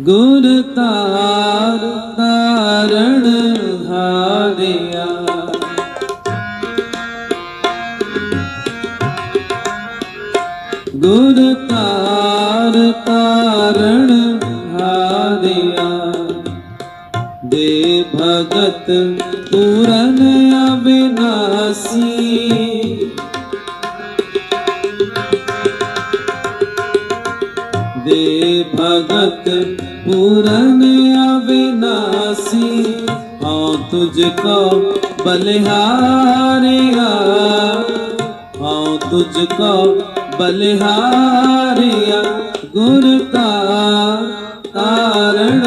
ਗੁਰ ਤਾਰ ਤਾਰਣ ਹਾਰਿਆ। ਗੁਰ ਤਾਰ ਤਾਰਣ ਹਾਰਿਆ। ਦੇ ਭਗਤ ਪੂਰਨ ਅਬਿਨਾਸੀ ਪੂਰਨ ਅਬਿਨਾਸੀ ਹਉ ਤੁਝ ਕੋ ਬਲਿਹਾਰਿਆ। ਹਉ ਤੁਝ ਕੋ ਬਲਿਹਾਰਿਆ, ਗੁਰ ਤਾ ਤਾਰਣ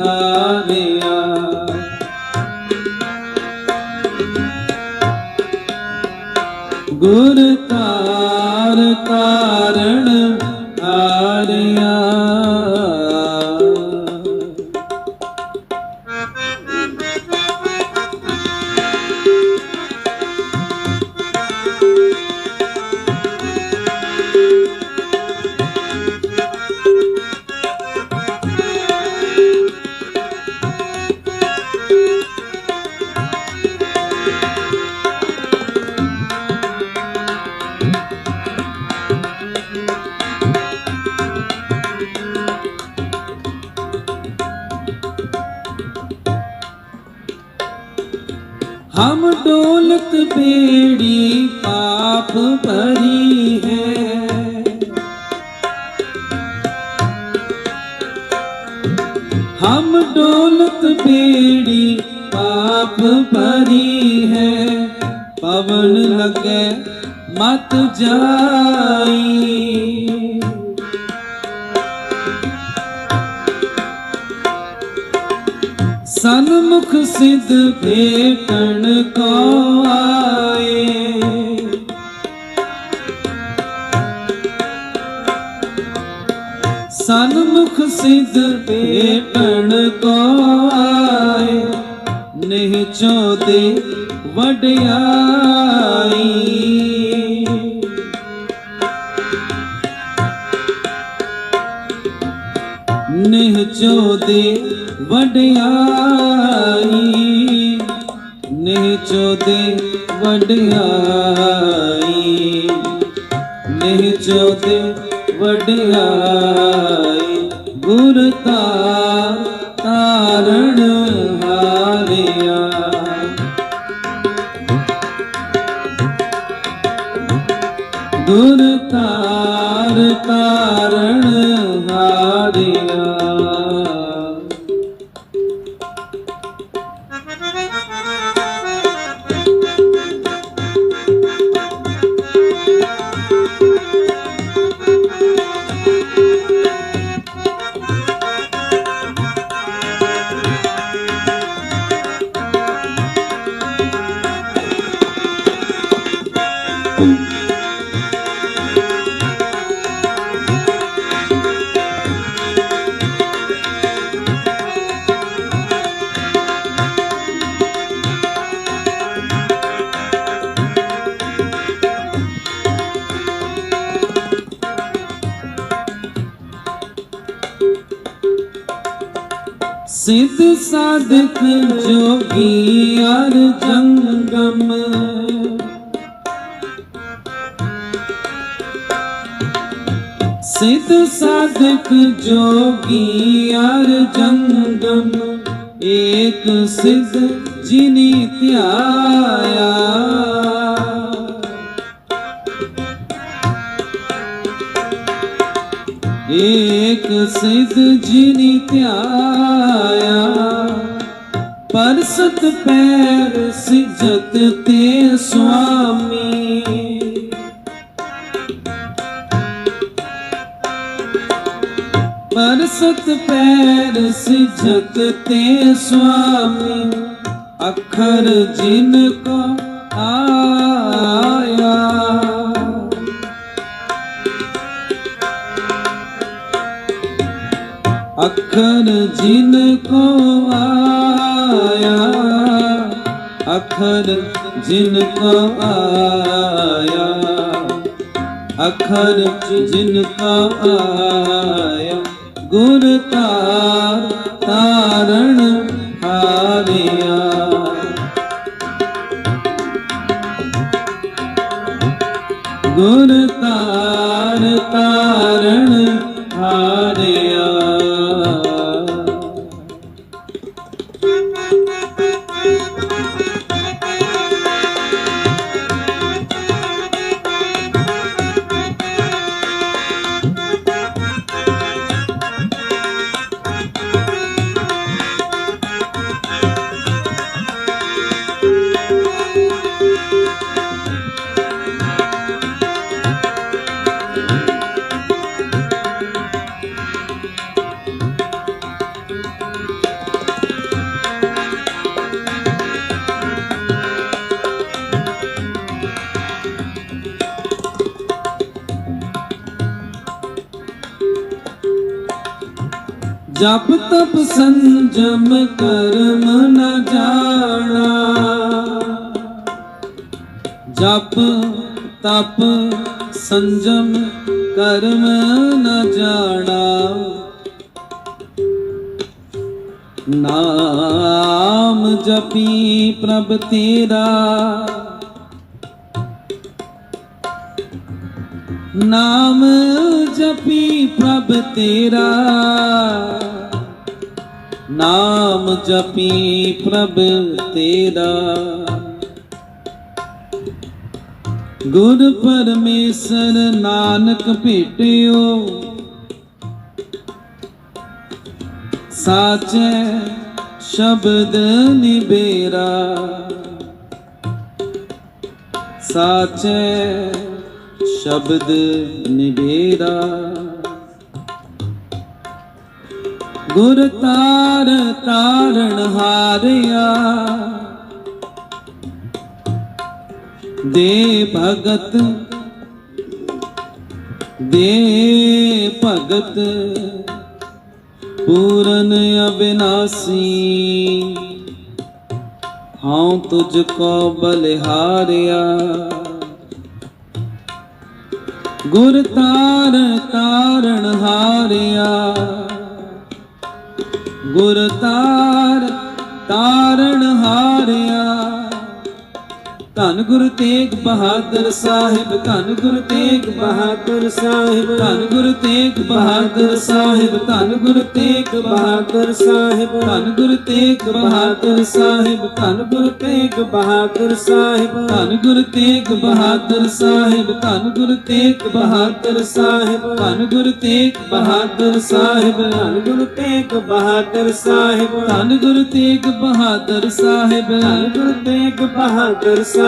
ਹਾਰਿਆ। ਗੁਰ ਤਾਰ हम डोलत बेड़ी पाप भरी है हम डोलत बेड़ी पाप भरी है पवन लगे मत जाई सनमुख सिद्ध भेट ਸਨਮੁਖ ਸਿਧ ਭੇਟਣ ਕੋ ਆਏ, ਨਿਹ ਚੋਦੇ ਵਡਿਆਈ। ਨਿਹ ਚੋਦੇ ਵਡਿਆਈ, ਨਿਹ ਚੋਦੇ ਵਡਿਆਈ, ਨਿਹ ਚੋਦੇ ਵਡਿਆਈ। ਗੁਰ ਤਾ ਤਾਰਣ ਹਾਰਿਆ। ਗੁਰ ਸਿੱਧ ਸਾਧਕ ਜੋਗੀ ਅਰ ਜੰਗਮ। ਸਿੱਧ ਸਾਧਕ ਜੋਗੀ ਅਰ ਜੰਗਮ। ਏਕ ਸਿੱਧ ਜਿਨੀ ਧਿਆਇਆ। ਏਕ ਸਿਧ ਜਿਨੀ ਧਿਆਇਆ ਪਰਸਤ ਪੈਰ ਸਿਜਤ ਤੇ ਸੁਆਮੀ ਪਰਸਤ ਪੈਰ ਸਿਜਤ ਤੇ ਸੁਆਮੀ ਅਖਰ ਜਿਨ ਕੋ ਆਇਆ अखर जिन को आया अखर जिन को आया अखर जिन को आया गुर तार तारण हारिया ਜਪ ਤਪ ਸੰਜਮ ਕਰਮ ਨ ਜਾਣਾ। ਜਪ ਤਪ ਸੰਜਮ ਕਰਮ ਨ ਜਾਣਾ। ਨਾਮ ਜਪੀ ਪ੍ਰਭ ਤੇਰਾ। ਨਾਮ ਜਪੀ ਪ੍ਰਭ ਤੇਰਾ। ਨਾਮ ਜਪੀ ਪ੍ਰਭ ਤੇਰਾ। ਗੁਰ ਪਰਮੇਸ਼ਰ ਨਾਨਕ ਭੇਟਿਓ। ਸਾਚੇ ਸ਼ਬਦ ਨਿਬੇਰਾ ਸਾਚੇ ਸ਼ਬਦ ਨਿਬੇਰਾ ਗੁਰ ਤਾਰ ਤਾਰਣ ਹਾਰਿਆ। ਦੇ ਭਗਤ ਦੇ ਭਗਤ, ਪੂਰਨ ਅਬਿਨਾਸੀ। ਹਉ ਤੁਝ ਕੋ ਬਲਿਹਾਰਿਆ। ਗੁਰ ਤਾਰ ਤਾਰਣ ਹਾਰਿਆ। ਗੁਰ ਤਾਰ ਤਾਰਨ ਹਾਰਿਆ। ਧੰਨ ਗੁਰ ਤੇਗ ਬਹਾਦਰ ਸਾਹਿਬ ਧੰਨ ਗੁਰ ਤੇਗ ਬਹਾਦਰ ਸਾਹਿਬ ਧੰਨ ਗੁਰ ਤੇਗ ਬਹਾਦਰ ਸਾਹਿਬ ਧੰਨ ਗੁਰ ਤੇਗ ਬਹਾਦਰ ਸਾਹਿਬ ਧੰਨ ਗੁਰ ਤੇਗ ਬਹਾਦਰ ਸਾਹਿਬ ਧੰਨ ਗੁਰ ਤੇਗ ਬਹਾਦਰ ਸਾਹਿਬ ਧੰਨ ਗੁਰ ਤੇਗ ਬਹਾਦਰ ਸਾਹਿਬ ਧੰਨ ਗੁਰ ਤੇਗ ਬਹਾਦਰ ਸਾਹਿਬ ਧੰਨ ਗੁਰ ਤੇਗ ਬਹਾਦਰ ਸਾਹਿਬ ਧੰਨ ਗੁਰ ਤੇਗ ਬਹਾਦਰ ਸਾਹਿਬ ਧੰਨ ਗੁਰ ਤੇਗ ਬਹਾਦਰ ਸਾਹਿਬ ਧੰਨ ਗੁਰ ਤੇਗ ਬਹਾਦਰ ਸਾਹਿਬ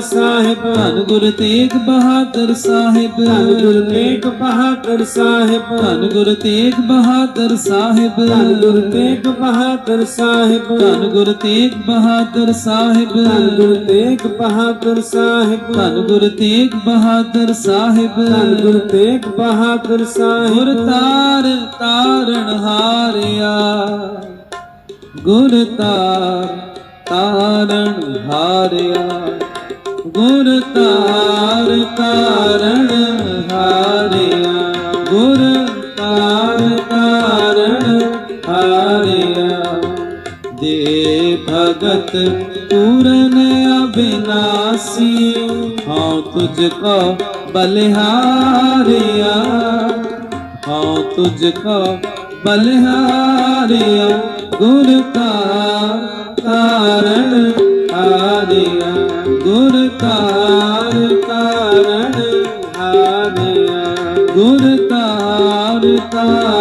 ਸਾਹਿਬ ਧੰਨ ਗੁਰ ਤੇਗ ਬਹਾਦਰ ਸਾਹਿਬ। ਧੰਨ ਗੁਰ ਤੇਗ ਬਹਾਦਰ ਸਾਹਿਬ। ਧੰਨ ਗੁਰ ਤੇਗ ਬਹਾਦਰ ਸਾਹਿਬ। ਧੰਨ ਗੁਰ ਤੇਗ ਬਹਾਦਰ ਸਾਹਿਬ। ਧੰਨ ਗੁਰ ਤੇਗ ਬਹਾਦਰ ਸਾਹਿਬ। ਧੰਨ ਗੁਰ ਤੇਗ ਬਹਾਦਰ ਸਾਹਿਬ। ਧੰਨ ਗੁਰ ਤੇਗ ਬਹਾਦਰ ਸਾਹਿਬ। ਧੰਨ ਗੁਰ ਤੇਗ ਬਹਾਦਰ ਸਾਹਿਬ। ਗੁਰ ਤਾਰ ਤਾਰਣ ਹਾਰਿਆ। ਗੁਰ ਤਾਰ ਤਾਰਣ ਹਾਰਿਆ। ਗੁਰ ਤਾਰ ਤਾਰਣ ਹਾਰਿਆ, ਗੁਰ ਤਾਰ ਤਾਰਣ ਹਾਰਿਆ। ਦੇ ਭਗਤ ਪੂਰਨ ਅਬਿਨਾਸੀ, ਹਉ ਤੁਝ ਕੋ ਬਲਿਹਾਰਿਆ। ਹਉ ਤੁਝ ਕੋ ਬਲਿਹਾਰਿਆ, ਗੁਰ ਕਾ ਕਾਰਣ ਹਾਰਿਆ ਗੁਰ ਤਾਰ ਤਾਰਣ ਹਾਰਿਆ ਗੁਰ ਤਾਰ ਤਾਰ